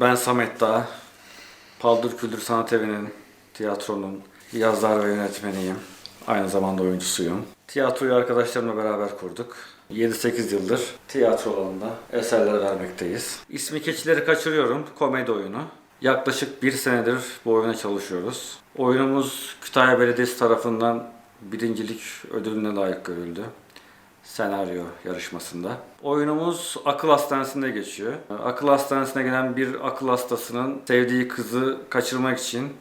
Ben Samet Dağ. Paldır Küldür Sanat Evi'nin, tiyatronun yazar ve yönetmeniyim. Aynı zamanda oyuncusuyum. Tiyatroyu arkadaşlarımla beraber kurduk. 7-8 yıldır tiyatro alanında eserler vermekteyiz. İsmi Keçileri Kaçırıyorum, komedi oyunu. Yaklaşık bir senedir bu oyuna çalışıyoruz. Oyunumuz Kütahya Belediyesi tarafından birincilik ödülüne layık görüldü senaryo yarışmasında. Oyunumuz akıl hastanesinde geçiyor. Akıl hastanesine gelen bir akıl hastasının sevdiği kızı kaçırmak için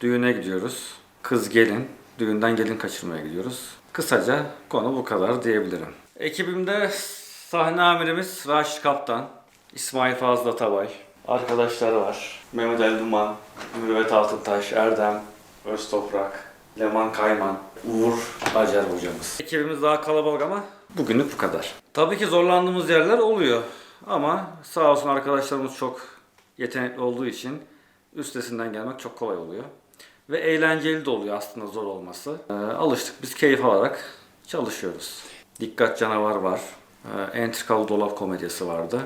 düğüne gidiyoruz. Kız gelin, düğünden gelin kaçırmaya gidiyoruz. Kısaca konu bu kadar diyebilirim. Ekibimde sahne amirimiz Raşit Kaptan, İsmail Fazıl Atabay, arkadaşları var. Mehmet Ali Duman, Mürüvvet Altıntaş, Erdem, Öztoprak, Leman Kayman, Uğur Acar hocamız. Ekibimiz daha kalabalık ama bugünlük bu kadar. Tabii ki zorlandığımız yerler oluyor. Ama sağ olsun arkadaşlarımız çok yetenekli olduğu için üstesinden gelmek çok kolay oluyor. Ve eğlenceli de oluyor aslında zor olması. Ee, alıştık biz keyif alarak çalışıyoruz. Dikkat Canavar var. Ee, Entrikalı Dolap Komedyası vardı.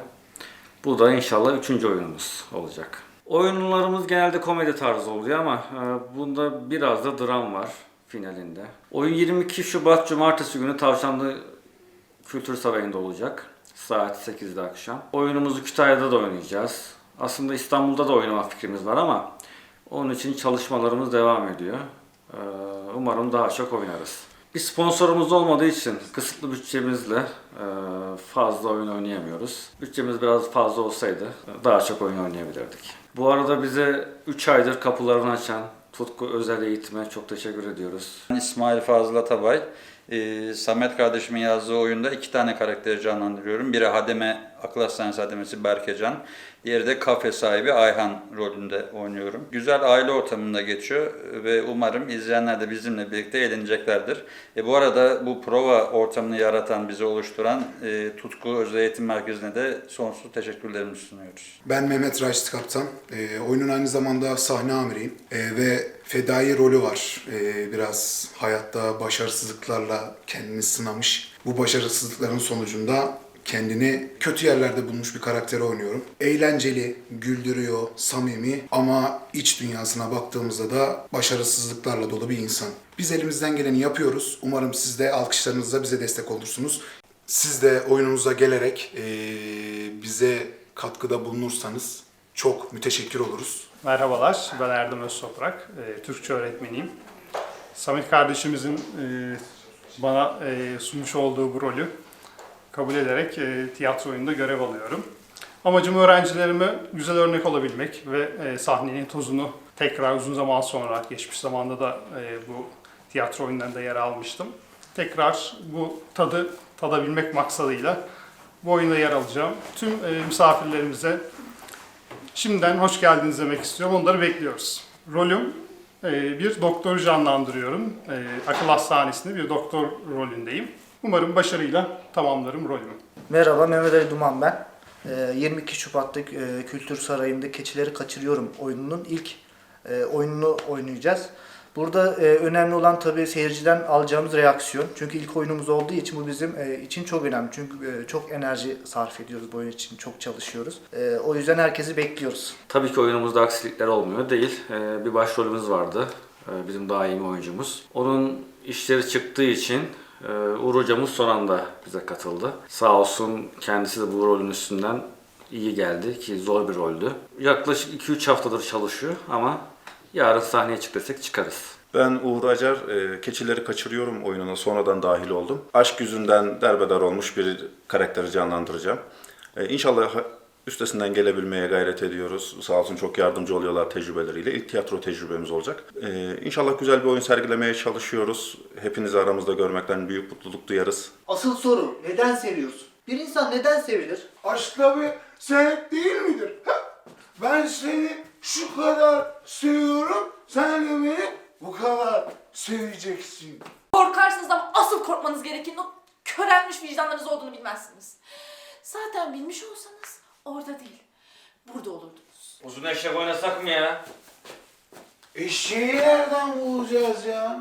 Bu da inşallah üçüncü oyunumuz olacak. Oyunlarımız genelde komedi tarzı oluyor ama e, bunda biraz da dram var finalinde. Oyun 22 Şubat Cumartesi günü Tavşanlı Kültür Sarayı'nda olacak. Saat 8'de akşam. Oyunumuzu Kütahya'da da oynayacağız. Aslında İstanbul'da da oynama fikrimiz var ama onun için çalışmalarımız devam ediyor. Ee, Umarım daha çok oynarız. Bir sponsorumuz olmadığı için kısıtlı bütçemizle e, fazla oyun oynayamıyoruz. Bütçemiz biraz fazla olsaydı daha çok oyun oynayabilirdik. Bu arada bize 3 aydır kapılarını açan Tutku Özel Eğitim'e çok teşekkür ediyoruz. İsmail Fazıl Atabay. Ee, Samet kardeşimin yazdığı oyunda iki tane karakteri canlandırıyorum. Biri Hademe, Akıl Hastanesi Hademesi Berkecan. Diğeri de kafe sahibi Ayhan rolünde oynuyorum. Güzel aile ortamında geçiyor ve umarım izleyenler de bizimle birlikte eğleneceklerdir. E, bu arada bu prova ortamını yaratan, bizi oluşturan e, Tutku Özel Eğitim Merkezi'ne de sonsuz teşekkürlerimizi sunuyoruz. Ben Mehmet Raşit Kaptan. Ee, oyunun aynı zamanda sahne amiriyim. Ee, ve fedai rolü var. Ee, biraz hayatta başarısızlıklarla kendini sınamış. Bu başarısızlıkların sonucunda kendini kötü yerlerde bulmuş bir karakteri oynuyorum. Eğlenceli, güldürüyor, samimi ama iç dünyasına baktığımızda da başarısızlıklarla dolu bir insan. Biz elimizden geleni yapıyoruz. Umarım siz de alkışlarınızla bize destek olursunuz. Siz de oyunumuza gelerek eee, bize katkıda bulunursanız çok müteşekkir oluruz. Merhabalar, ben Erdem Öztoprak, e, Türkçe öğretmeniyim. Samet kardeşimizin e, bana e, sunmuş olduğu bu rolü kabul ederek e, tiyatro oyununda görev alıyorum. Amacım öğrencilerime güzel örnek olabilmek ve e, sahnenin tozunu tekrar uzun zaman sonra, geçmiş zamanda da e, bu tiyatro oyunlarında yer almıştım. Tekrar bu tadı tadabilmek maksadıyla bu oyunda yer alacağım. Tüm e, misafirlerimize Şimdiden hoş geldiniz demek istiyorum. Onları bekliyoruz. Rolüm e, bir doktoru canlandırıyorum. E, Akıl hastanesinde bir doktor rolündeyim. Umarım başarıyla tamamlarım rolümü. Merhaba Mehmet Ali Duman ben. Ee, 22 Şubat'ta e, Kültür Sarayı'nda Keçileri Kaçırıyorum oyununun ilk oyununu oynayacağız. Burada e, önemli olan tabii seyirciden alacağımız reaksiyon. Çünkü ilk oyunumuz olduğu için bu bizim e, için çok önemli. Çünkü e, çok enerji sarf ediyoruz bu oyun için, çok çalışıyoruz. E, o yüzden herkesi bekliyoruz. Tabii ki oyunumuzda aksilikler olmuyor değil. Ee, bir başrolümüz vardı. Ee, bizim daimi oyuncumuz. Onun işleri çıktığı için e, Uğur hocamız son anda bize katıldı. Sağ olsun kendisi de bu rolün üstünden iyi geldi ki zor bir roldü. Yaklaşık 2-3 haftadır çalışıyor ama yarın sahneye çık desek çıkarız. Ben Uğur Acar, e, Keçileri Kaçırıyorum oyununa sonradan dahil oldum. Aşk yüzünden derbeder olmuş bir karakteri canlandıracağım. E, İnşallah üstesinden gelebilmeye gayret ediyoruz. Sağ olsun çok yardımcı oluyorlar tecrübeleriyle. İlk tiyatro tecrübemiz olacak. E, İnşallah güzel bir oyun sergilemeye çalışıyoruz. Hepinizi aramızda görmekten büyük mutluluk duyarız. Asıl soru neden seviyorsun? Bir insan neden sevilir? Aşkla bir sebep değil midir? Ben seni şu kadar seviyorum, sen de beni bu kadar seveceksin. Korkarsınız ama asıl korkmanız gerekenin o körelmiş vicdanlarınız olduğunu bilmezsiniz. Zaten bilmiş olsanız orada değil, burada olurdunuz. Uzun eşek oynasak mı ya? Eşeği nereden bulacağız ya?